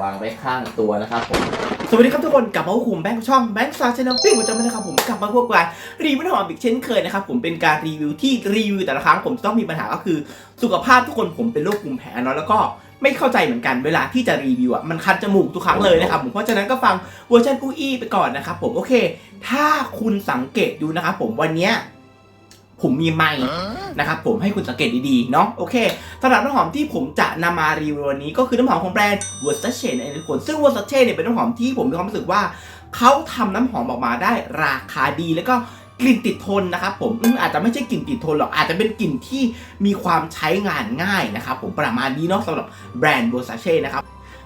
วางไว้ข้างตัวนะครับผมสวัสดีครับทุกคนกลับมาพบกับผมแบงค์ช่องแบงค์ซาชแนลปิ้งประจำเลยนะครับผมกลับมาพบกันรีวิวหอมอีกเช่นเคยนะครับผมเป็นการรีวิวที่รีวิวแต่ละครั้งผมจะต้องมีปัญหาก็คือ สุขภาพทุกคนผมเป็นโรคภูมิแพ้เนาะแล้วก็ไม่เข้าใจเหมือนกันเวลาที่จะรีวิวอะมันคันจมูกทุกครั้งเลยนะครับผมเพราะฉะนั้นก็ฟังเวอร์ชันอู้อี้ไปก่อนนะครับผมโอเค ถ้าคุณสังเกตดูนะครับผมวันเนี้ย ผมมีไมค์นะครับผมให้คุณสังเกตดีๆเนาะโอเคสำหรับน้ำหอมที่ผมจะนำมารีวิววันนี้ก็คือน้ำหอมของแบรนด์ Versace นั่นเองทุกคนซึ่ง Versace เนี่ยเป็นน้ำหอมที่ผมมีความรู้สึกว่าเขาทำน้ำหอมออกมาได้ราคาดีแล้วก็กลิ่นติดทนนะครับผมอืมอาจจะไม่ใช่กลิ่นติดทนหรอกอาจจะเป็นกลิ่นที่มีความใช้งานง่ายนะครับผมประมาณนี้เนาะสำหรับแบรนด์ Versace นะครับ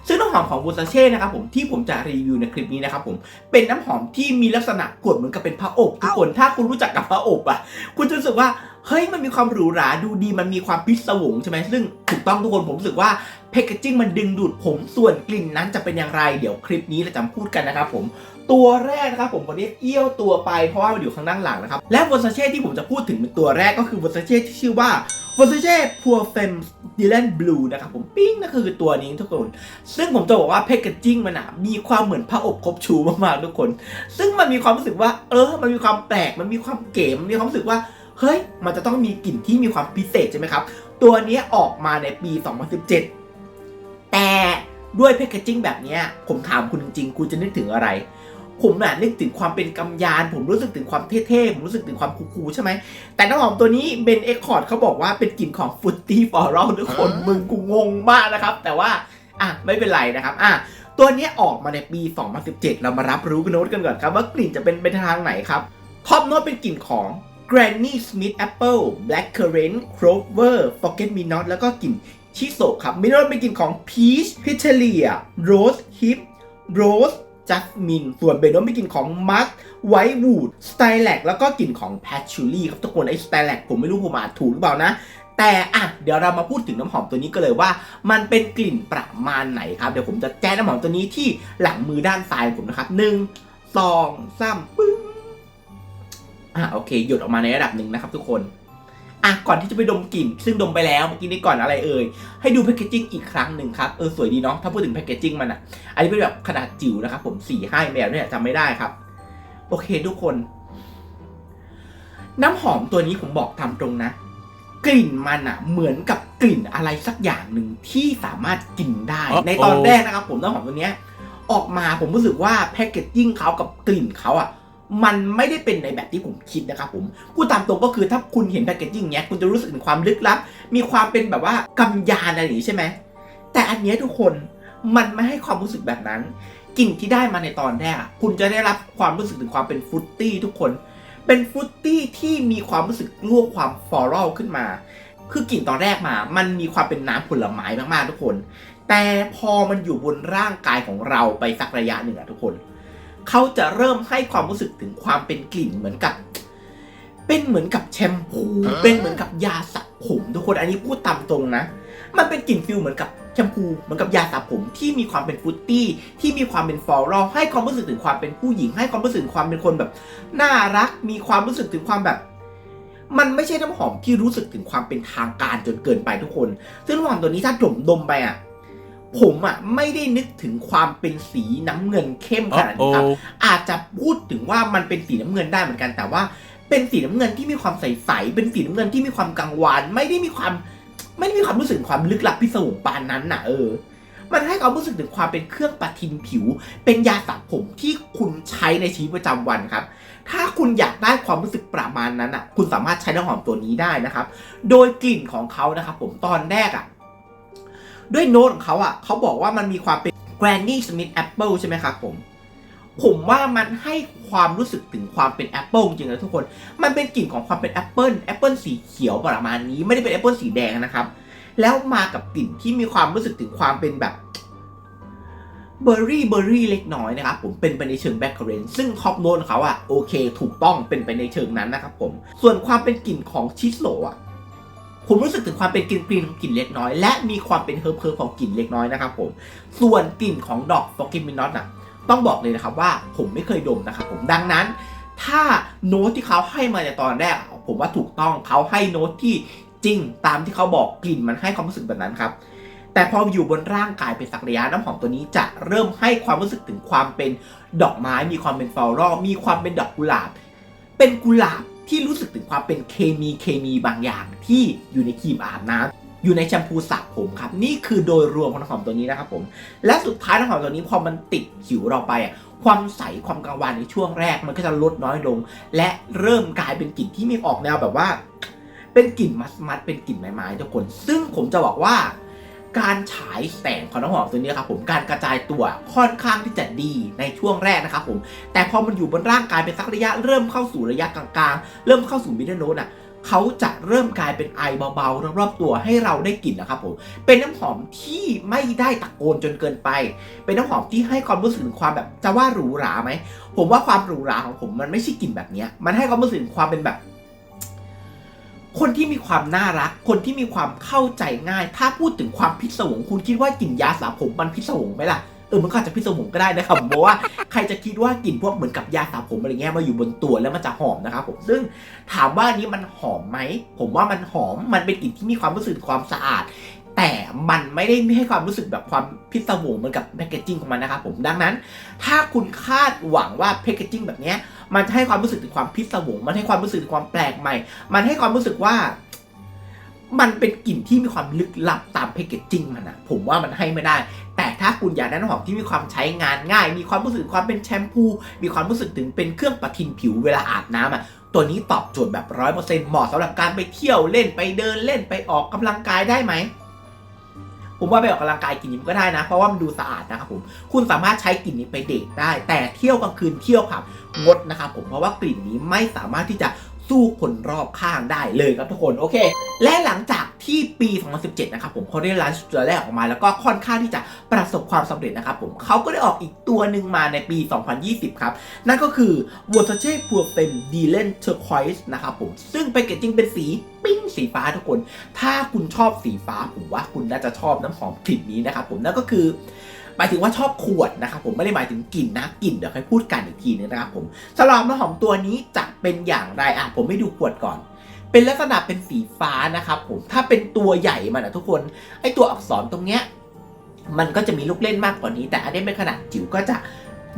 ซึ่งน้ำหอมของบูซาเช่นะครับผมที่ผมจะรีวิวในคลิปนี้นะครับผมเป็นน้ำหอมที่มีลักษณะกดเหมือนกับเป็นผ้าอบทุกคนถ้าคุณรู้จักกับผ้าอบอะคุณจะรู้สึกว่าเฮ้ยมันมีความหรูหราดูดีมันมีความพิศวงใช่ไหมซึ่งถูกต้องทุกคนผมรู้สึกว่าแพคเกจจิ้งมันดึงดูดผมส่วนกลิ่นนั้นจะเป็นอย่างไร เดี๋ยวคลิปนี้เราจะพูดกันนะครับผม ตัวแรกนะครับผมวันนี้เอี้ยวตัวไปเพราะว่ามันอยู่ข้างด้านหลังนะครับ และ Versace ที่ผมจะพูดถึงเป็นตัวแรกก็คือ Versace ที่ชื่อว่า Versace Pure Femme Dylan Blue นะครับผมปิ้งนั่นคือตัวนี้ทุกคน ซึ่งผมจะบอกว่าแพคเกจจิ้งมันอะมีความเหมือนพระอบครบชูมากๆทุกคน ซึ่งมันมีความรู้สึกว่า เออ มันมีความแปลกมันมีความเก๋มันมีความรู้สึกว่าเฮ้ยมันจะต้องมีกลิ่นที่มีความพิเศษใช่ไหมครับ ตัวนี้ออกมาในปี 2017 แต่ด้วยแพคเกจจิ้งแบบนี้ผมถามคุณจริงๆ คุณจะนึกถึงอะไร ผมน่ะนึกถึงความเป็นกำยาน ผมรู้สึกถึงความเท่ๆ ผมรู้สึกถึงความคูลๆใช่ไหม แต่น้ำหอมตัวนี้เบนเอ็กคอร์ดเขาบอกว่าเป็นกลิ่นของฟุตตี้ฟอรัลทุกคนมึงกูงงมากนะครับ แต่ว่าอะไม่เป็นไรนะครับอะตัวเนี้ยออกมาในปี 2017 เรามารับรู้กันโน้ตกันก่อนครับว่ากลิ่นจะเป็นไปทางไหนครับท็อปโน้ตเป็นกลิ่นของ Granny Smith Apple Black Currant Clover Forget Me Not แล้วก็กลิ่นชิโซะครับมิโนตเป็นกลิ่นของ Peach p i t e l i a Rose Hip Rose Jasmine ส่วนเบนโนเป็นกลิ่นของ Musk Whitewood Stylac แล้วก็กลิ่นของ Patchouli ครับทุกคนไอ้ Stylac ผมไม่รู้ผมอ่านถูกหรือเปล่านะแต่อะเดี๋ยวเรามาพูดถึงน้ำหอมตัวนี้ก็เลยว่า มันเป็นกลิ่นประมาณไหนครับ เดี๋ยวผมจะแจ้งน้ำหอมตัวนี้ที่หลังมือด้านซ้ายผมนะครับหนึ่งสองสามปึ้งอะโอเค หยดออกมาในระดับหนึ่งนะครับทุกคน อะก่อนที่จะไปดมกลิ่น ซึ่งดมไปแล้วเมื่อกี้นี้ก่อนอะไรเอ่ยให้ดูแพคเกจจิ้งอีกครั้งหนึ่งครับเออสวยดีเนาะถ้าพูดถึงแพคเกจจิ้งมันอะ อันนี้เป็นแบบขนาดจิ๋วนะครับผมสี่ห้าแบบเนี่ยจำไม่ได้ครับ โอเคทุกคน น้ำหอมตัวนี้ผมบอกตามตรงนะ กลิ่นมันอะเหมือนกับกลิ่นอะไรสักอย่างหนึ่งที่สามารถกินได้ Uh-oh ในตอนแรกนะครับ ผมน้ำหอมตัวเนี้ย ออกมาผมรู้สึกว่าแพคเกจจิ้งเขากับกลิ่นเขาอะ มันไม่ได้เป็นในแบบที่ผมคิดนะครับผมพูดตามตรงก็คือถ้าคุณเห็นแพคเกจจิ้งเนี้ยคุณจะรู้สึกถึงความลึกลับ มีความเป็นแบบว่ากำยานอะไรอย่างนี้ใช่ไหมแต่อันเนี้ยทุกคนมันไม่ให้ความรู้สึกแบบนั้นกลิ่นที่ได้มาในตอนแรกคุณจะได้รับความรู้สึกถึงความเป็นฟุตตี้ทุกคน เป็นฟุตตี้ที่มีความรู้สึกลวกความฟลอรัลขึ้นมา คือกลิ่นตอนแรกมา มันมีความเป็นน้ำผลไม้มากๆทุกคน แต่พอมันอยู่บนร่างกายของเราไปสักระยะหนึ่งอะทุกคน เขาจะเริ่มให้ความรู้สึกถึงความเป็นกลิ่นเหมือนกับ เป็นเหมือนกับแชมพู เป็นเหมือนกับยาสระผมทุกคนอันนี้พูดตามตรงนะ มันเป็นกลิ่นฟิลเหมือนกับแชมพูเหมือนกับยาสระผมที่มีความเป็นฟรุตตี้ที่มีความเป็นฟลอรัลให้ความรู้สึกถึงความเป็นผู้หญิง ให้ความรู้สึกถึงความเป็นคนแบบน่ารัก มีความรู้สึกถึงความแบบ มันไม่ใช่น้ำหอมที่รู้สึกถึงความเป็นทางการจนเกินไปทุกคน ซึ่งน้ำหอมตัวนี้ถ้าดมดมไปอะ ผมอะไม่ได้นึกถึงความเป็นสีน้ำเงินเข้มขนาดนี้ครับ อาจจะพูดถึงว่ามันเป็นสีน้ำเงินได้เหมือนกันแต่ว่า เป็นสีน้ำเงินที่มีความใสๆเป็นสีน้ำเงินที่มีความกังวานไม่ได้มีความไม่ได้มีความรู้สึกถึงความลึกลับพิศวงปานนั้นน่ะเออ มันให้ความรู้สึกถึงความเป็นเครื่องประทินผิว เป็นยาสระผมที่คุณใช้ในชีวิตประจำวันครับ ถ้าคุณอยากได้ความรู้สึกประมาณนั้นอะ คุณสามารถใช้น้ำหอมตัวนี้ได้นะครับ โดยกลิ่นของเขานะครับผมตอนแรกอะ ด้วยโน้ตของเขาอะเขาบอกว่ามันมีความเป็น Granny Smith Apple ใช่ไหมครับผม ผมว่ามันให้ความรู้สึกถึงความเป็นแอปเปิลจริงๆนะทุกคน มันเป็นกลิ่นของความเป็นแอปเปิลแอปเปิลสีเขียวประมาณนี้ ไม่ได้เป็นแอปเปิลสีแดงนะครับ แล้วมากับกลิ่นที่มีความรู้สึกถึงความเป็นแบบเบอร์รี่เบอร์รี่เล็กน้อยนะครับผมเป็นไปในเชิงแบ็คเคอร์เรนซึ่งท็อปโน้ตเขาอะโอเค ถูกต้องเป็นไปในเชิงนั้นนะครับผม ส่วนความเป็นกลิ่นของชิสโลอะ ผมรู้สึกถึงความเป็นกลิ่นกลิ่นของกลิ่นเล็กน้อย และมีความเป็นเฮิร์บเฮิร์บของกลิ่นเล็กน้อยนะครับผมส่วนกลิ่นของดอกฟอกกิมินอตอะต้องบอกเลยนะครับว่าผมไม่เคยดมนะครับผมดังนั้น ถ้าโน้ตที่เขาให้มาในตอนแรก ผมว่าถูกต้องเขาให้โน้ตที่จริงตามที่เขาบอกกลิ่นมันให้ความรู้สึกแบบนั้นครับแต่พออยู่บนร่างกายเป็นสักระยะน้ำหอมตัวนี้จะเริ่มให้ความรู้สึกถึงความเป็นดอกไม้ มีความเป็นฟลอรัลมีความเป็นดอกกุหลาบ เป็นกุหลาบ ที่รู้สึกถึงความเป็นเคมีเคมีบางอย่างที่อยู่ในครีมอาบน้ำอยู่ในแชมพูสระผมครับ นี่คือโดยรวมของน้ำหอมตัวนี้นะครับผม และสุดท้ายน้ำหอมตัวนี้พอมันติดผิวเราไปอะความใสความกังวานในช่วงแรกมันก็จะลดน้อยลง และเริ่มกลายเป็นกลิ่นที่มีออกแนวแบบว่า เป็นกลิ่นมัสมัสเป็นกลิ่นไม้ๆทุกคน ซึ่งผมจะบอกว่า การฉายแสงของน้ำหอมตัวนี้ครับผมการกระจายตัวค่อนข้างที่จะดีในช่วงแรกนะครับผม แต่พอมันอยู่บนร่างกายเป็นสักระยะเริ่มเข้าสู่ระยะกลางๆ เริ่มเข้าสู่มิดเดิลโนตอะเขาจะเริ่มกลายเป็นไอเบาๆรอบๆตัวให้เราได้กลิ่นนะครับผม เป็นน้ำหอมที่ไม่ได้ตะโกนจนเกินไป เป็นน้ำหอมที่ให้ความรู้สึกถึงความแบบจะว่าหรูหราไหม ผมว่าความหรูหราของผมมันไม่ใช่กลิ่นแบบนี้ มันให้ความรู้สึกถึงความเป็นแบบ คนที่มีความน่ารัก คนที่มีความเข้าใจง่าย ถ้าพูดถึงความพิศวง คุณคิดว่ากลิ่นยาสระผมมันพิศวงไหมล่ะเออมันก็อาจจะพิศวงก็ได้นะครับเพราะว่าใครจะคิดว่ากลิ่นพวกเหมือนกับยาสระผมอะไรเงี้ยมาอยู่บนตัวแล้วมันจะหอมนะครับผมซึ่งถามว่านี้มันหอมไหมผมว่ามันหอมมันเป็นกลิ่นที่มีความรู้สึกความสะอาด แต่มันไม่ได้ให้ความรู้สึกแบบความพิศวงเหมือนกับแพคเกจจิ้งของมันนะครับผมดังนั้น ถ้าคุณคาดหวังว่าแพคเกจจิ้งแบบนี้มันจะให้ความรู้สึกถึงความพิศวงมันให้ความรู้สึกถึงความแปลกใหม่ มันให้ความรู้สึกว่า มันเป็นกลิ่นที่มีความลึกลับตามแพคเกจจิ้งมันอะผมว่ามันให้ไม่ได้ แต่ถ้าคุณอยากได้น้ำหอมที่มีความใช้งานง่าย มีความรู้สึกความเป็นแชมพู มีความรู้สึกถึงเป็นเครื่องประทินผิวเวลาอาบน้ำอะตัวนี้ตอบโจทย์แบบร้อยเปอร์เซ็นต์เหมาะสำหรับการไปเที่ยวเล่นไปเดินเล่นไปออกกำลังกายได้ไหม ผมว่าไปออกกำลังกายกลิ่นนี้ก็ได้นะ เพราะว่ามันดูสะอาดนะครับผม คุณสามารถใช้กลิ่นนี้ไปเดทได้ แต่เที่ยวกลางคืนเที่ยวผับงดนะครับผม เพราะว่ากลิ่นนี้ไม่สามารถที่จะ สู้คนรอบข้างได้เลยครับทุกคนโอเค และหลังจากที่ปี 2017 นะครับผมเขาได้ลันช์ตัวแรกออกมา แล้วก็ค่อนข้างที่จะประสบความสำเร็จนะครับผมเขาก็ได้ออกอีกตัวหนึ่งมาในปี 2020 ครับ นั่นก็คือ w a t e r c h e p u r p e n d i l e n Turquoise นะครับผม ซึ่งแพคเกจจิ้งเป็นสีปิ้งสีฟ้าทุกคน ถ้าคุณชอบสีฟ้าผมว่าคุณน่าจะชอบน้ำหอมกลิ่นนี้นะครับผมนั่นก็คือ หมายถึงว่าชอบขวดนะครับผมไม่ได้หมายถึงกลิ่นนะกลิ่นเดี๋ยวค่อยพูดกันอีกทีนึงนะครับผมสำหรับน้ำหอมตัวนี้จะเป็นอย่างไรอะผมไม่ดูขวดก่อน เป็นลักษณะเป็นสีฟ้านะครับผมถ้าเป็นตัวใหญ่มันนะทุกคนไอตัวอักษรตรงเนี้ยมันก็จะมีลูกเล่นมากกว่านี้ แต่อันนี้เป็นขนาดจิ๋วก็จะ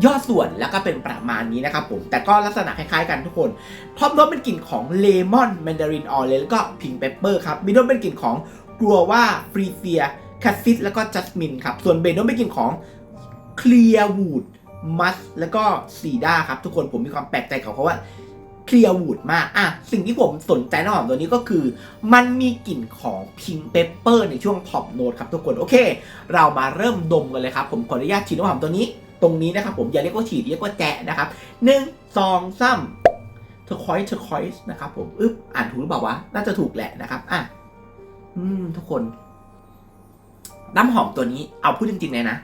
ย่อส่วนแล้วก็เป็นประมาณนี้นะครับผม แต่ก็ลักษณะคล้ายๆกันทุกคนท็อปโน้ตเป็นกลิ่นของเลมอนแมนดารินออเรนแล้วก็พิงเปเปอร์ครับมิดโนเป็นกลิ่นของกลัวว่าฟรีเฟีย คาซิสแล้วก็จัสมินครับ ส่วนเบนโนเป็นกลิ่นของเคลียร์วูดมัสแล้วก็ซีด้าครับ ทุกคนผมมีความแปลกใจของเขาว่าเคลียร์วูดมาก อะ สิ่งที่ผมสนใจน้ำหอมตัวนี้ก็คือ มันมีกลิ่นของพิงเปเปอร์ในช่วงท็อปโนตครับทุกคน โอเค เรามาเริ่มดมกันเลยครับ ผมขออนุญาตฉีดน้ำหอมตัวนี้ ตรงนี้นะครับผมอย่าเรียกว่าฉีดเรียกว่าแจะนะครับหนึ่งสองสามเทอร์คอยส์เทอร์คอยส์นะครับผม อึ๊บ อ่านถูกหรือเปล่าวะ น่าจะถูกแหละนะครับ อะ อืม ทุกคน น้ำหอมตัวนี้เอาพูดจริงๆเลยนะ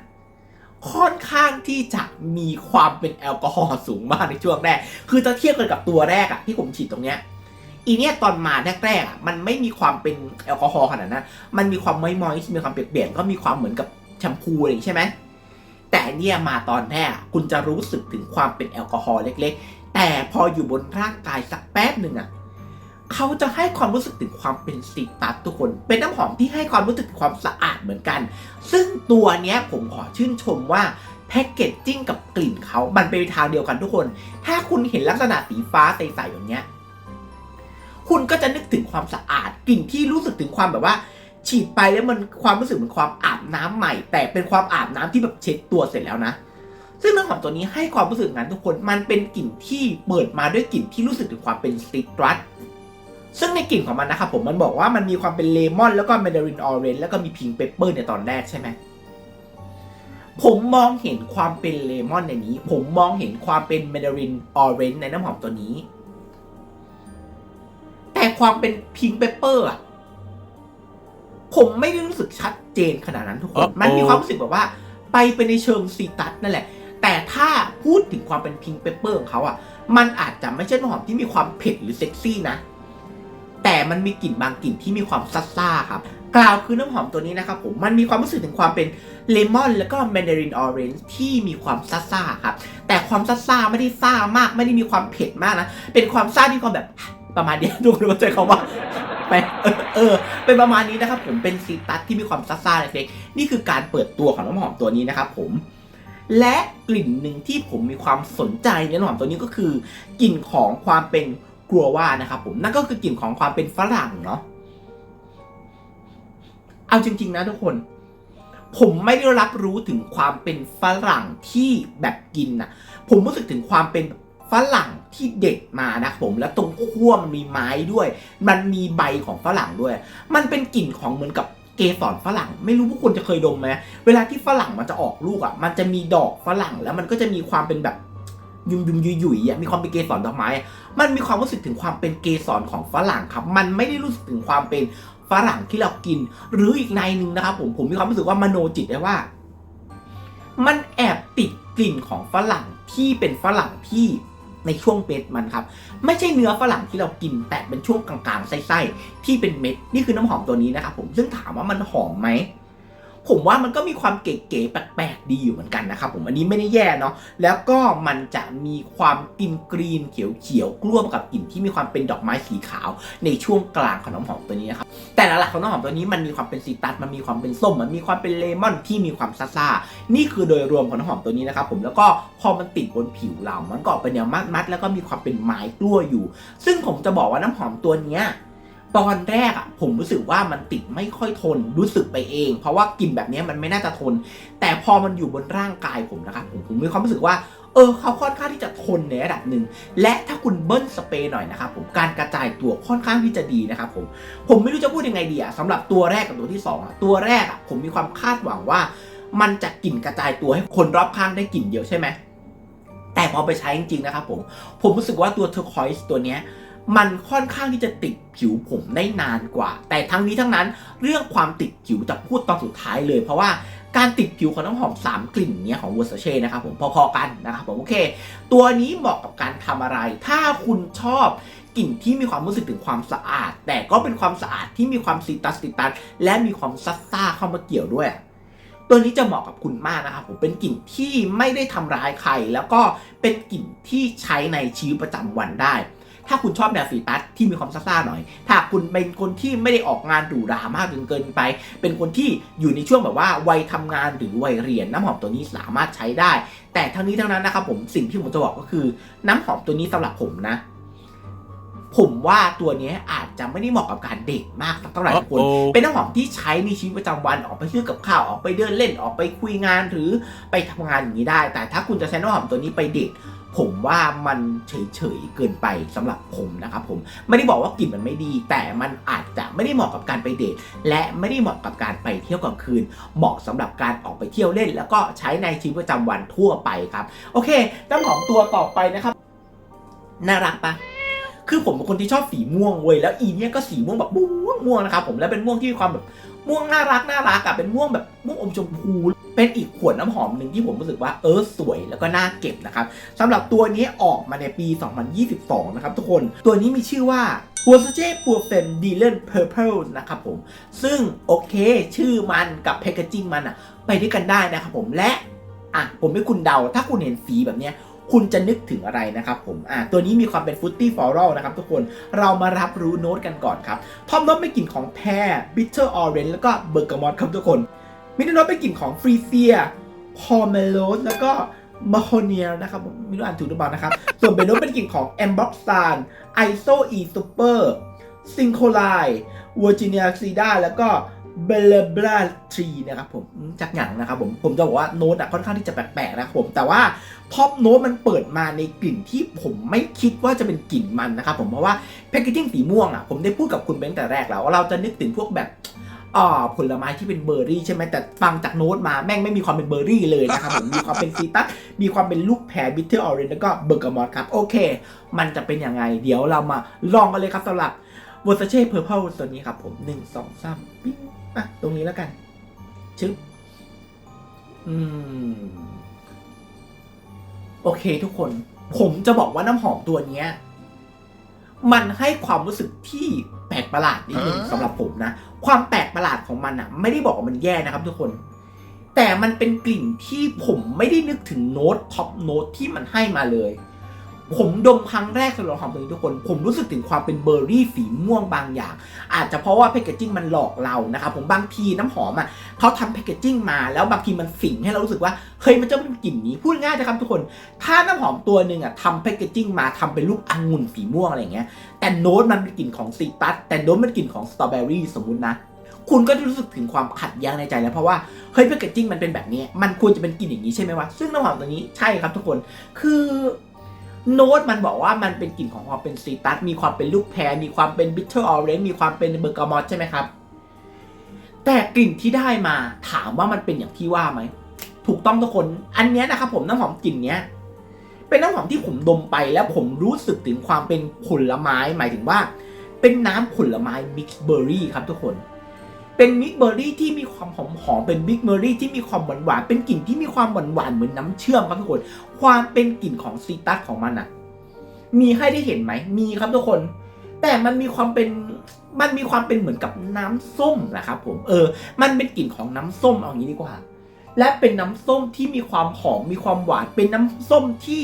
ค่อนข้างที่จะมีความเป็นแอลกอฮอล์สูงมากในช่วงแรก คือจะเทียบกันกับตัวแรกอะที่ผมฉีดตรงเนี้ยอีเนี่ยตอนมาแรกๆอะมันไม่มีความเป็นแอลกอฮอล์ขนาดนั้นมันมีความไม่มอยมีความเปียกๆก็มีความเหมือนกับแชมพูอะไรอย่างใช่ไหมแต่เนี่ยมาตอนแรกอะคุณจะรู้สึกถึงความเป็นแอลกอฮอล์เล็ก ๆ แต่พออยู่บนร่างกายสักแป๊บหนึ่งอะ เขาจะให้ความรู้สึกถึงความเป็นสีตัดทุกคน เป็นน้ำหอมที่ให้ความรู้สึกถึงความสะอาดเหมือนกัน ซึ่งตัวเนี้ยผมขอชื่นชมว่าแพ็กเกจจิ้งกับกลิ่นเขามันเป็นทางเดียวกันทุกคน ถ้าคุณเห็นลักษณะสีฟ้าใสๆอย่างเนี้ย คุณก็จะนึกถึงความสะอาด กลิ่นที่รู้สึกถึงความแบบว่า ฉีดไปแล้วมันความรู้สึกเหมือนความอาบน้ำใหม่ แต่เป็นความอาบน้ำที่แบบเช็ดตัวเสร็จแล้วนะ ซึ่งน้ำหอมตัวนี้ให้ความรู้สึกงั้นทุกคน มันเป็นกลิ่นที่เปิดมาด้วยกลิ่นที่รู้สึกถึงความเป็นสติตรัส ซึ่งในกลิ่นของมันนะครับผมมันบอกว่ามันมีความเป็นเลมอนแล้วก็แมนดารินออเรนจ์แล้วก็มีพิงเปเปอร์ในตอนแรกใช่ไหมผมมองเห็นความเป็นเลมอนในนี้ ผมมองเห็นความเป็นแมนดารินออเรนจ์ในน้ำหอมตัวนี้ แต่ความเป็นพิงเปเปอร์อะผมไม่ได้รู้สึกชัดเจนขนาดนั้นทุกคน Uh-oh มันมีความรู้สึกแบบว่า ไปเป็นในเชิงซีตัสนั่นแหละ แต่ถ้าพูดถึงความเป็นพิงเปเปอร์ของเขาอะมันอาจจะไม่ใช่น้ำหอมที่มีความเผ็ดหรือเซ็กซี่นะ แต่มันมีกลิ่นบางกลิ่นที่มีความซ่าซ่าๆครับกล่าวคือน้ำหอมตัวนี้นะครับผมมันมีความรู้สึกถึงความเป็นเลมอนแล้วก็แมนดารินออเรนจ์ที่มีความซ่าซ่าๆครับแต่ความซ่าซ่าๆไม่ได้ซ่ามากไม่ได้มีความเผ็ดมากนะเป็นความซ่าที่ความแบบประมาณเนี้ยดูดูเข้ใจคำว่าไปเออเออเป็นประมาณนี้นะครับผมเป็นซีตัสที่มีความซ่าๆเล็กๆนี่คือการเปิดตัวของน้ำหอมตัวนี้นะครับผมและกลิ่นหนึ่งที่ผมมีความสนใจในน้ำหอมตัวนี้ก็คือกลิ่นของความเป็น กลัวว่านะครับผมนั่นก็คือกลิ่นของความเป็นฝรั่งเนาะเอาจริง ๆ นะทุกคน ผมไม่ได้รับรู้ถึงความเป็นฝรั่งที่แบบกินนะผมรู้สึกถึงความเป็นฝรั่งที่เด็ดมานะครับผมแล้วตรงขั้วมันมีไม้ด้วย มันมีใบของฝรั่งด้วย มันเป็นกลิ่นของเหมือนกับเกสรฝรั่ง ไม่รู้พวกคุณจะเคยดมไหมเวลาที่ฝรั่งมันจะออกลูกอะ มันจะมีดอกฝรั่งแล้วมันก็จะมีความเป็นแบบ ยุ่มยุ่มยุยยุยอะมีความเป็นเกสรดอกไม้มันมีความรู้สึกถึงความเป็นเกสรของฝรั่งครับ มันไม่ได้รู้สึกถึงความเป็นฝรั่งที่เรากิน หรืออีกในหนึ่งนะครับ ผมผมมีความรู้สึกว่ามโนจิตได้ว่า มันแอบติดกลิ่นของฝรั่งที่เป็นฝรั่งที่ในช่วงเม็ดมันครับ ไม่ใช่เนื้อฝรั่งที่เรากิน แต่เป็นช่วงกลางๆไส้ๆที่เป็นเม็ดนี่คือน้ำหอมตัวนี้นะครับผมซึ่งถามว่ามันหอมไหม ผมว่ามันก็มีความเก๋ๆแปลกๆดีอยู่เหมือนกันนะครับผมอันนี้ไม่ได้แย่เนาะแล้วก็มันจะมีความกลิ่นกรีนเขียวๆกล้วมกับกลิ่นที่มีความเป็นดอกไม้สีขาว ในช่วงกลางของน้ำหอมตัวนี้นะครับแต่หลักๆของน้ำหอมตัวนี้มันมีความเป็นซีตัสมันมีความเป็นส้มมันมีความเป็นเลมอนที่มีความซ่าๆนี่คือโดยรวมของน้ำหอมตัวนี้นะครับผมแล้วก็พอมันติดบนผิวเรา มันก็ออกเป็นแนวมัดๆแล้วก็มีความเป็นไม้กล้วอยู่ ซึ่งผมจะบอกว่าน้ำหอมตัวเนี้ย ตอนแรกอะผมรู้สึกว่ามันติดไม่ค่อยทนรู้สึกไปเอง เพราะว่ากลิ่นแบบนี้มันไม่น่าจะทน แต่พอมันอยู่บนร่างกายผมนะครับผมผมมีความรู้สึกว่าเออเขาค่อนข้างที่จะทนในระดับหนึ่งและถ้าคุณเบิ้ลสเปรย์หน่อยนะครับผมการกระจายตัวค่อนข้างที่จะดีนะครับผมผมไม่รู้จะพูดยังไงดีอะสำหรับตัวแรกกับตัวที่สองอะตัวแรกอะผมมีความคาดหวังว่า มันจะกลิ่นกระจายตัวให้คนรอบข้างได้กลิ่นเยอะใช่ไหมแต่พอไปใช้จริงๆนะครับผมผมรู้สึกว่าตัวเทอร์คอยส์ตัวเนี้ย มันค่อนข้างที่จะติดผิวผมได้นานกว่า แต่ทั้งนี้ทั้งนั้นเรื่องความติดผิวจะพูดตอนสุดท้ายเลย เพราะว่าการติดผิวของน้ำหอม 3 กลิ่นเนี้ยของ v e r s a c e นะครับผมพอๆกันนะครับผมโอเค ตัวนี้เหมาะกับการทำอะไร ถ้าคุณชอบกลิ่นที่มีความรู้สึกถึงความสะอาด แต่ก็เป็นความสะอาดที่มีความซิตัสติตัสและมีความซัดซ่าเข้ามาเกี่ยวด้วยตัวนี้จะเหมาะกับคุณมากนะครับผมเป็นกลิ่นที่ไม่ได้ทำร้ายใคร แล้วก็เป็นกลิ่นที่ใช้ในชีวิตประจำวันได้ ถ้าคุณชอบแนวสีตัสที่มีความซ่าๆหน่อย ถ้าคุณเป็นคนที่ไม่ได้ออกงานหรูหรามากจนเกินไป เป็นคนที่อยู่ในช่วงแบบว่าวัยทำงานหรือวัยเรียนน้ำหอมตัวนี้สามารถใช้ได้ แต่ทั้งนี้ทั้งนั้นนะครับผมสิ่งที่ผมจะบอกก็คือ น้ำหอมตัวนี้สำหรับผมนะผมว่าตัวนี้อาจจะไม่ได้เหมาะกับการเดทมากสักเท่าไหร่ทุกคน เป็นน้ำหอมที่ใช้ในชีวิตประจำวันออกไปซื้อกับข้าวออกไปเดินเล่นออกไปคุยงานหรือไปทำงานอย่างนี้ได้ แต่ถ้าคุณจะใช้น้ำหอมตัวนี้ไปเดท ผมว่ามันเฉยๆเกินไปสำหรับผมนะครับผมไม่ได้บอกว่ากลิ่นมันไม่ดี แต่มันอาจจะไม่ได้เหมาะกับการไปเดทและไม่ได้เหมาะกับการไปเที่ยวกลางคืน เหมาะสำหรับการออกไปเที่ยวเล่น แล้วก็ใช้ในชีวิตประจำวันทั่วไปครับ โอเคน้ำหอมตัวต่อไปนะครับ น่ารักปะ คือผมเป็นคนที่ชอบสีม่วงเว้ยแล้วอีเนี่ยก็สีม่วงแบบม่วงม่วงนะครับผมแล้วเป็นม่วงที่มีความแบบม่วงน่ารักน่ารักอะเป็นม่วงแบบม่วงอมชมพู เป็นอีกขวดน้ำหอมหนึ่งที่ผมรู้สึกว่าเออสวยแล้วก็น่าเก็บนะครับสำหรับตัวนี้ออกมาในปี 2022 นะครับทุกคนตัวนี้มีชื่อว่า w o r s a c e p u r f e m d y l a n Purple นะครับผม ซึ่งโอเคชื่อมันกับแพคเกจิ้งมันอะไปด้วยกันได้นะครับผมและอะผมให้คุณเดาถ้าคุณเห็นสีแบบเนี้ย คุณจะนึกถึงอะไรนะครับผมอ่าตัวนี้มีความเป็นฟ r ตตี้ฟลอรัลนะครับทุกคนเรามารับรู้โน้ตกันก่อนครับท็อปโน้ตเป็นกลิ่นของแพรบิทเทอร์ออเรนจ์แล้วก็เบอร์กามอตครับทุกคนมิดโน้ตเป็นกลิ่นของฟรีเซียพอเมโลสแล้วก็มาโฮเนียนะครับมไม่รู้อ่านถูกหรือเปล่านะครับ ส่วนเบนโน้ตเป็นกลิ่นของแอมบ็อกซานไอโซอีซูเปอร์ซิงโคไลวอร์จิเนียซีดาแล้วก็ เบลบลาทรีนะครับผมจากหยังนะครับผมผมจะบอกว่าโน้ตอะค่อนข้างที่จะแปลกๆนะครับผมแต่ว่าท็อปโน้ตมันเปิดมาในกลิ่นที่ผมไม่คิดว่าจะเป็นกลิ่นมันนะครับผมเพราะว่าแพคเกจิ้งสีม่วงอะผมได้พูดกับคุณเบนแต่แรกแล้วว่าเราจะนึกถึงพวกแบบอ่าผลไม้ที่เป็นเบอร์รี่ใช่ไหมแต่ฟังจากโน้ตมาแม่งไม่มีความเป็นเบอร์รี่เลยนะครับผมมีความเป็นซีตัสมีความเป็นลูกแพรบิทเทอร์ออเรนจ์แล้วก็เบอร์กามอตครับโอเค มันจะเป็นยังไง เดี๋ยวเรามาลองกันเลยครับสำหรับ v e r s a c e Purple ตัวนี้ครับผมหนึ่งสองสามปิ๊ง อะ ตรงนี้แล้วกัน ชึบ อืม โอเคทุกคน ผมจะบอกว่าน้ำหอมตัวเนี้ย มันให้ความรู้สึกที่แปลกประหลาดนิดนึงอ่าสำหรับผมนะ ความแปลกประหลาดของมันอะไม่ได้บอกว่ามันแย่นะครับ ทุกคน แต่มันเป็นกลิ่นที่ผมไม่ได้นึกถึงโน้ตท็อปโน้ตที่มันให้มาเลย ผมดมครั้งแรกสำหรับหอมตัวนี้ทุกคน ผมรู้สึกถึงความเป็นเบอร์รี่สีม่วงบางอย่าง อาจจะเพราะว่าแพคเกจิ้งมันหลอกเรานะครับผมบางทีน้ำหอมอะเขาทำแพคเกจิ้งมาแล้วบางทีมันสิงให้เรารู้สึกว่าเฮ้ยมันจะเป็นกลิ่นนี้พูดง่ายนะครับทุกคน ถ้าน้ำหอมตัวหนึ่งอะทำแพคเกจิ้งมาทำเป็นรูปองุ่นสีม่วงอะไรเงี้ยแต่โน้ตมันเป็นกลิ่นของซีตัสแต่โน้ตมันกลิ่นของสตรอเบอรี่สมมุตินะคุณก็จะรู้สึกถึงความขัดแย้งในใจแล้วเพราะว่าเฮ้ยแพคเกจิ้งมันเป็นแบบนี้ มันควรจะเป็นกลิ่นอย่างนี้ใช่ไหมวะซึ่งน้ำหอมตัวนี้ใช่ครับทุกคน คือ โน้ตมันบอกว่ามันเป็นกลิ่นของความเป็นซีตัสมีความเป็นลูกแพรมีความเป็นบิทเทอร์ออเรนจ์มีความเป็นเบอร์กามอตใช่ไหมครับ แต่กลิ่นที่ได้มาถามว่ามันเป็นอย่างที่ว่าไหมถูกต้องทุกคนอันนี้นะครับผมน้ำหอมกลิ่นเนี้ยเป็นน้ำหอมที่ผมดมไปแล้วผมรู้สึกถึงความเป็นผลไม้หมายถึงว่า เป็นน้ำผลไม้มิกซ์เบอร์รี่ครับทุกคน เป็นมิกเบอร์รี่ที่มีความหอมหอมๆเป็นมิกเบอร์รี่ที่มีความหวานหวานๆเป็นกลิ่นที่มีความหวานหวานๆเหมือนน้ำเชื่อมครับทุกคน ความเป็นกลิ่นของซีตัสของมันอะมีให้ได้เห็นไหมมีครับทุกคน แต่มันมีความเป็นมันมีความเป็นเหมือนกับน้ำส้มนะครับผมเออ มันเป็นกลิ่นของน้ำส้มเอางี้ดีกว่า และเป็นน้ำส้มที่มีความหอมมีความหวานเป็นน้ำส้มที่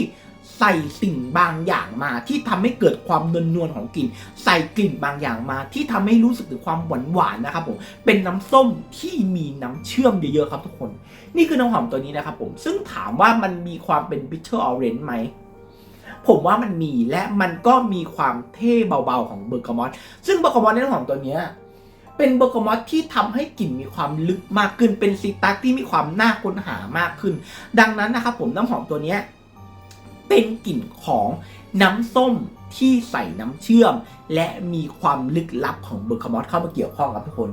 ใส่สิ่งบางอย่างมาที่ทำให้เกิดความนวลนวลๆของกลิ่น ใส่กลิ่นบางอย่างมาที่ทำให้รู้สึกถึงความหวานหวานๆนะครับผมเป็นน้ำส้มที่มีน้ำเชื่อมเยอะๆครับทุกคน นี่คือน้ำหอมตัวนี้นะครับผมซึ่งถามว่ามันมีความเป็น bitter orange ไหมผมว่ามันมีและมันก็มีความเท่เบาๆของเบอร์กามอตซึ่งเบอร์กามอตในน้ำหอมตัวนี้เป็นเบอร์กามอตที่ทำให้กลิ่นมีความลึกมากขึ้นเป็นซีตัสที่มีความน่าค้นหามากขึ้น ดังนั้นนะครับผมน้ำหอมตัวนี้ เป็นกลิ่นของน้ำส้มที่ใส่น้ำเชื่อม และมีความลึกลับของเบอร์กามอตเข้ามาเกี่ยวข้องครับทุกคน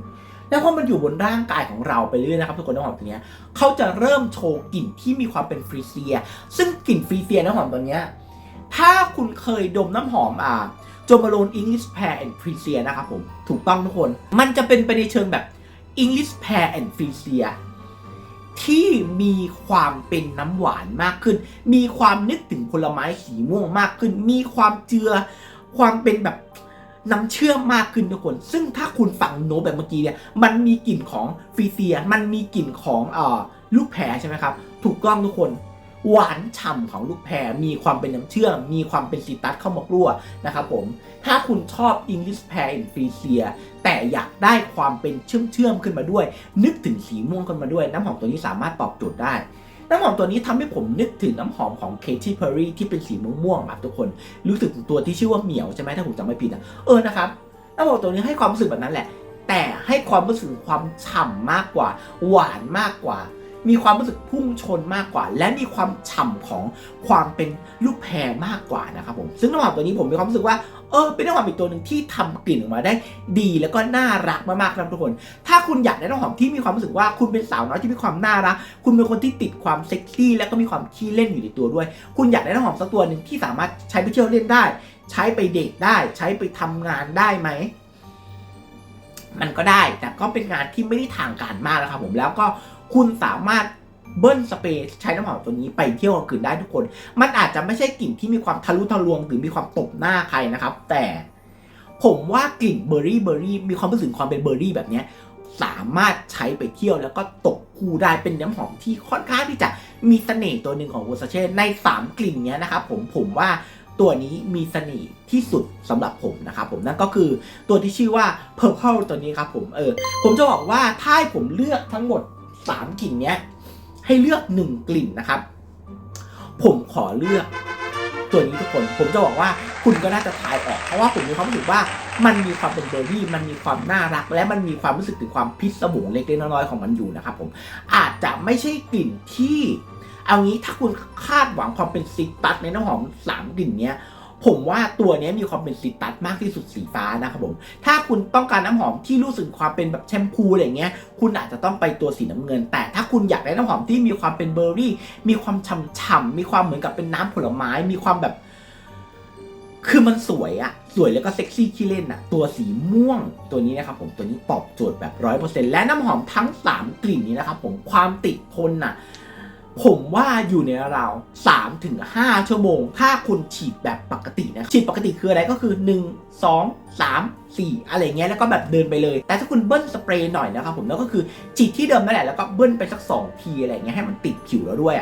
แล้วพอมันอยู่บนร่างกายของเราไปเรื่อยนะครับทุกคนน้ำหอมตัวนี้เขาจะเริ่มโชว์กลิ่นที่มีความเป็นฟรีเซีย ซึ่งกลิ่นฟรีเซียน้ำหอมตัวนี้ถ้าคุณเคยดมน้ำหอมอ่าโจมาโลน English Pear and f r e e s i a นะครับผมถูกต้องทุกคน มันจะเป็นไปในเชิงแบบ English Pear and f r e e s i a ที่มีความเป็นน้ำหวานมากขึ้น มีความนึกถึงผลไม้สีม่วงมากขึ้น มีความเจือความเป็นแบบน้ำเชื่อมมากขึ้นทุกคน ซึ่งถ้าคุณฟังโน้ตแบบเมื่อกี้เนี่ย มันมีกลิ่นของฟีเซีย มันมีกลิ่นของเอ่อลูกแพรใช่ไหมครับ ถูกต้องทุกคน หวานฉ่ำของลูกแพรมีความเป็นน้ำเชื่อม มีความเป็นซีตัสเข้ามากลัวนะครับผม ถ้าคุณชอบ English Pear and f r e e s i a แต่อยากได้ความเป็นเชื่อมเชื่อมๆขึ้นมาด้วย นึกถึงสีม่วงขึ้นมาด้วย น้ำหอมตัวนี้สามารถตอบโจทย์ได้น้ำหอมตัวนี้ทำให้ผมนึกถึงน้ำหอมของ Katy Perry ที่เป็นสีม่วงๆแบบทุกคน รู้สึกตัวที่ชื่อว่าเหมียวใช่ไหมถ้าผมจำไม่ผิดนะเออนะครับน้ำหอมตัวนี้ให้ความรู้สึกแบบนั้นแหละ แต่ให้ความรู้สึกความฉ่ำมากกว่า หวานมากกว่า มีความรู้สึกพุ่งชนมากกว่า และมีความฉ่ำของความเป็นลูกแพรมากกว่านะครับผมซึ่งน้ำหอมตัวนี้ผมมีความรู้สึกว่าเออเป็นน้ำหอมอีกตัวหนึ่งที่ทำกลิ่นออกมาได้ดีแล้วก็น่ารักมากๆครับทุกคน ถ้าคุณอยากได้น้ำหอมที่มีความรู้สึกว่าคุณเป็นสาวน้อยที่มีความน่ารัก คุณเป็นคนที่ติดความเซ็กซี่แล้วก็มีความขี้เล่นอยู่ในตัวด้วย คุณอยากได้น้ำหอมสักตัวหนึ่งที่สามารถใช้ไปเที่ยวเล่นได้ ใช้ไปเดทได้ ใช้ไปทำงานได้ไหมมันก็ได้ แต่ก็เป็นงานที่ไม่ได้ทางการมากนะครับผมแล้วก็ คุณสามารถเบิ้ลสเปรย์ใช้น้ำหอมตัวนี้ไปเที่ยวกลางคืนได้ทุกคน มันอาจจะไม่ใช่กลิ่นที่มีความทะลุทะลวงหรือมีความตบหน้าใครนะครับ แต่ผมว่ากลิ่นเบอร์รี่เบอร์รี่มีความรู้สึกความเป็นเบอร์รี่แบบนี้สามารถใช้ไปเที่ยวแล้วก็ตกคู่ได้เป็นน้ำหอมที่ค่อนข้างที่จะมีเสน่ห์ตัวหนึ่งของ v e r s a c e ใน 3 กลิ่นนี้นะครับผมผมว่าตัวนี้มีเสน่ห์ที่สุดสำหรับผมนะครับผมนั่นก็คือตัวที่ชื่อว่า Purple ตัวนี้ครับผมเออผมจะบอกว่าถ้าผมเลือกทั้งหมด 3กลิ่นเนี้ยให้เลือก1กลิ่นนะครับ ผมขอเลือกตัวนี้ทุกคน ผมจะบอกว่าคุณก็น่าจะทายออก เพราะว่าผมมีความรู้สึกว่ามันมีความเป็นเบอร์รี่มันมีความน่ารัก และมันมีความรู้สึกถึงความพิศวงเล็กๆน้อยๆของมันอยู่นะครับผมอาจจะไม่ใช่กลิ่นที่ เอางี้ถ้าคุณคาดหวังความเป็นซิตัสในน้ำหอมสามกลิ่นเนี้ย ผมว่าตัวนี้มีความเป็นซิตัสมากที่สุดสีฟ้านะครับผม ถ้าคุณต้องการน้ำหอมที่รู้สึกความเป็นแบบแชมพูอะไรเงี้ย คุณอาจจะต้องไปตัวสีน้ำเงิน แต่ถ้าคุณอยากได้น้ำหอมที่มีความเป็นเบอร์รี่ มีความฉ่ำๆมีความเหมือนกับเป็นน้ำผลไม้ มีความแบบ คือมันสวยอะสวยแล้วก็เซ็กซี่ขี้เล่นอะตัวสีม่วงตัวนี้นะครับผมตัวนี้ตอบโจทย์แบบร้อยเปอร์เซ็นต์และน้ำหอมทั้ง 3 กลิ่นนี้นะครับผมความติดทนอะ ผมว่าอยู่ในราว3ถึง5ชั่วโมง ถ้าคุณฉีดแบบปกตินะ ฉีดปกติคืออะไรก็คือ 1 2 3 4 อะไรเงี้ยแล้วก็แบบเดินไปเลย แต่ถ้าคุณเบิ้ลสเปรย์หน่อยนะครับผมแล้วก็คือฉีดที่เดิมนั่นแหละแล้วก็เบิ้ลไปสัก 2 ทีอะไรเงี้ยให้มันติดผิวแล้วด้วย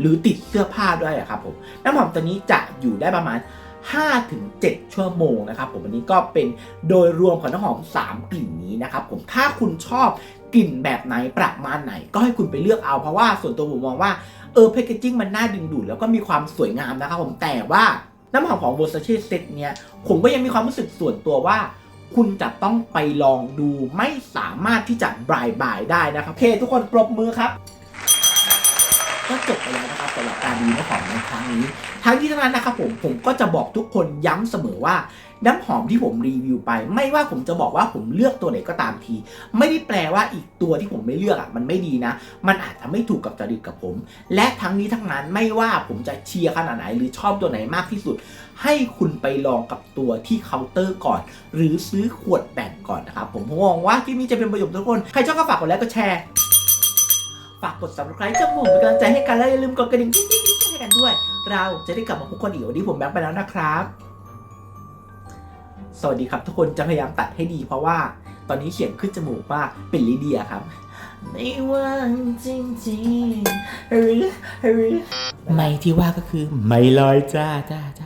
หรือติดเสื้อผ้าด้วยครับผมน้ำหอมตัวนี้จะอยู่ได้ประมาณ5-7ชั่วโมงนะครับผมอันนี้ก็เป็นโดยรวมของน้ำหอม 3 กลิ่นนี้นะครับผมถ้าคุณชอบ กลิ่นแบบไหนประมาณไหน ก็ให้คุณไปเลือกเอาเพราะว่าส่วนตัวผมมองว่าเออแพคเกจิ้งมันน่าดึงดูดแล้วก็มีความสวยงามนะครับผมแต่ว่าน้ำหอมของ Versace Set เนี่ยผมก็ยังมีความรู้สึกส่วนตัวว่า คุณจะต้องไปลองดูไม่สามารถที่จะบายบายได้นะครับโอเค ทุกคนปรบมือครับ ก็จบไปแล้วนะครับสำหรับการรีวิวน้ำหอมในครั้งนี้ ทั้งนี้ทั้งนั้นนะครับผมผมก็จะบอกทุกคนย้ำเสมอว่า น้ำหอมที่ผมรีวิวไป ไม่ว่าผมจะบอกว่าผมเลือกตัวไหนก็ตามที ไม่ได้แปลว่าอีกตัวที่ผมไม่เลือกอะมันไม่ดีนะ มันอาจจะไม่ถูกกับจริตกับผม และทั้งนี้ทั้งนั้นไม่ว่าผมจะเชียร์ขนาดไหน หรือชอบตัวไหนมากที่สุด ให้คุณไปลองกับตัวที่เคาน์เตอร์ก่อน หรือซื้อขวดแบ่งก่อนนะครับผมมองว่าคลิปนี้จะเป็นประโยชน์ทุกคนใครชอบก็ฝากกดไลค์กดแชร์ฝากกด subscribe ช่องผมเป็นกำลังใจให้กันและอย่าลืมกดกระดิ่งให้กันด้วย เราจะได้กลับมาพบกันอีกวันนี้ผมแบงค์ไปแล้วนะครับ สวัสดีครับ ทุกคนจะพยายามตัดให้ดี เพราะว่าตอนนี้เขียนขึ้นจมูกว่าเป็นลิเดียครับไม่ว่างจริงๆหรือหรือไม่ที่ว่าก็คือไม่ลอยจ้าจ้าจ้า